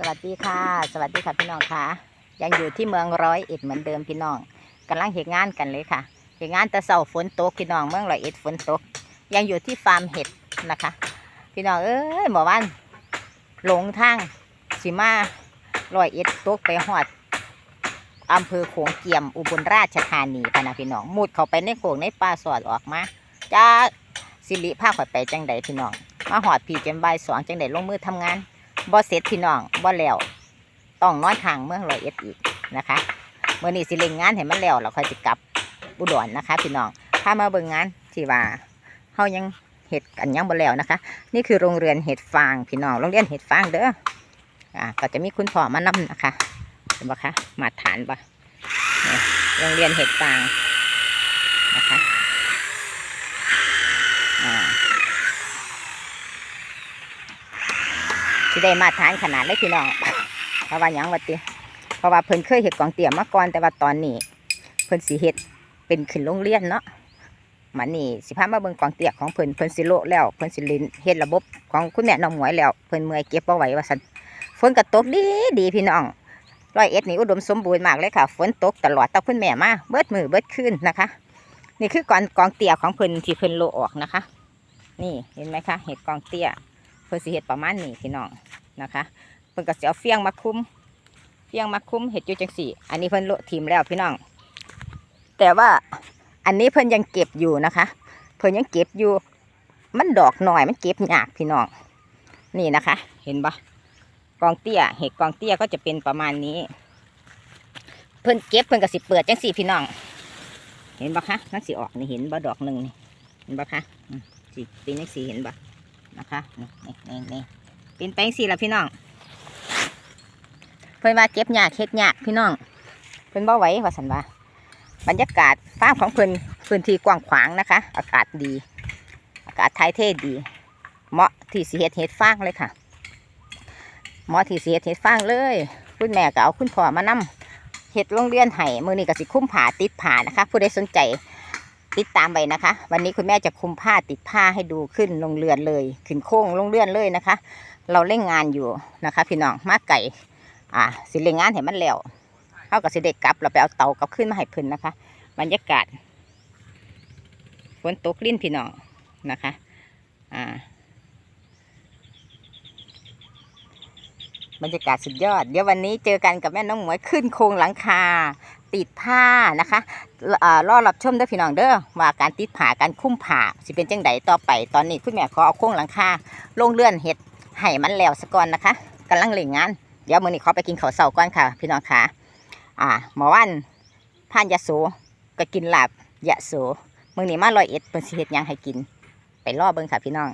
สวัสดีค่ะ สวัสดีค่ะพี่น้องค่ะ ยังอยู่ที่เมืองร้อยเอ็ดเหมือนเดิมพี่น้องกำลังเหตุงานกันเลยค่ะเหตุงานแต่เสาฝนตกพี่น้องเมืองร้อยเอ็ดฝนตก ยังอยู่ที่ฟาร์มเห็ดนะคะ พี่น้องเอ้ยหมอวันหลงทางสิมาร้อยเอ็ดตกไปหอดอำเภอโขงเกียมอุบลราชธานีพะนะพี่น้องมุดเข้าไปในโขงในป่าสอดออกมาจ้าสิริภาคข่อยไปจังใดพี่น้องมาหอดพี่จนบ่ายสองจังใดลงมือทำงาน บ่เสร็จพี่น้องบ่แล้วต้องน้อนทางเมืองรอยเอ็ดอีกนะคะเมื่อนี้สิเล่งงานให้มันแล้วเราค่อยสิกลับอุดรนะคะ พี่น้องถ้ามาเบิ่งงานที่ว่าเฮายังเห็ดกันยังบ่แล้วนะคะ นี่คือโรงเรียนเห็ดฟางพี่น้องโรงเรียนเห็ดฟางเด้ออ่าก็จะมีคุณพ่อมานำนะคะเห็นบ่คะมาฐานบ่โรงเรียนเห็ดฟางนะคะอ่า สิได้มาตรฐานขนาดเลยพี่น้องเพราะว่าหยังวัดติเพราะว่าเพิ่นเคยเห็ดกองเตี่ยมมาก่อนแต่ว่าตอนนี้ เพิ่นสิเฮ็ดเป็นขึ้นโรงเรียนเนาะมันนี่สิพามาเบิ่งกองเตี่ยของเพิ่นเพิ่นสิโลแล้วเพิ่นสิล่นเฮ็ดระบบของคุณแม่น้องหมวยแล้วเพิ่นเมื่อยเก็บบ่ไหวว่าซั่นฝนก็ตกดีดีพี่น้องร้อยเอ็ดนี่อุดมสมบูรณ์มากเลยค่ะ ฝนตกตลอดแตาคุณแม่มาเบิดมือเบิดคืนนะคะ นี่คือกองกองเตี่ยของเพิ่นที่เพิ่นโลออกนะคะ นี่เห็นไหมคะเห็ดกองเตี่ย เพื่อสิเห็ดประมาณนี้พี่น้องนะคะเพิ่นก็สิเอาเฟียงมาคุ้มเฟียงมาคุ้มเห็ดอยู่จังสี่ อันนี้เพิ่นโลทีมแล้วพี่น้อง แต่ว่าอันนี้เพิ่นยังเก็บอยู่นะคะ เพิ่นยังเก็บอยู่ มันดอกหน่อยมันเก็บยากพี่น้องนี่นะคะ เห็นปะกองเตี้ย เห็ดกองเตี้ยก็จะเป็นประมาณนี้ เพิ่นเก็บเพิ่นก็สิเปิดจังสี่พี่น้อง เห็นปะคะนั่นสิออกนี่เห็นบ่ดอกหนึ่งนี่เห็นปะคะสิเป็นจังสี่เห็นปะ นะคะนี่นี่นี่นเป็นไปสิละพี่น้อง เพิ่นว่าเก็บยากเฮ็ดยากพี่น้อง เพิ่นบ่ไหวว่าสันว่าบรรยากาศฟ้าของเพิ่นพื้นที่กว้างขวางนะคะ อากาศดี อากาศถ่ายเทดี เหมาะที่สิเฮ็ดเฮ็ดฟางเลยค่ะเหมาะที่สิเฮ็ดเฮ็ดฟางเลย คุณแม่ก็เอาคุณพ่อมานำเฮ็ดโรงเรียนให้มือนี้ก็สิคุ้มผาติดผานะคะ ผู้ใดสนใจ ติดตามไปนะคะ วันนี้คุณแม่จะคุมผ้าติดผ้าให้ดูขึ้นลงเรือนเลย ขึ้นโค้งลงเรือนเลยนะคะ เราเล่งงานอยู่นะคะ พี่น้องมาไก่ อ่าสิเล่งงานเห็นมันแล้วเขากับสิเด็กกลับ เราไปเอาเตากลับขึ้นมาให้เพิ่นนะคะ บรรยากาศฝนตกลิ้นพี่น้องนะคะ อ่า บรรยากาศสุดยอด เดี๋ยววันนี้เจอกันกับแม่น้องหมวยขึ้นโครงหลังคา ติดผ้านะคะอ่ารอรับชมเด้อพี่น้องเด้อว่าการติดผาการคุ้มผาสิเป็นจังไดต่อไปตอนนี้คุณแม่ขอเอาโค้งหลังคาลงเลื่อนเห็ดให้มันแล้วสะก่อนนะคะกำลังเล่งงานเดี๋ยวมื้อนี้ขอไปกินข้าวเช้าก่อนค่ะ พี่น้องค่ะอ่าหมอวันผ่านยะโสก็กินลาบยะโสมื้อนี้มาลอยเอ็ดเพิ่นสิเฮ็ดหยังให้กิน ไปรอเบิ่งค่ะพี่น้อง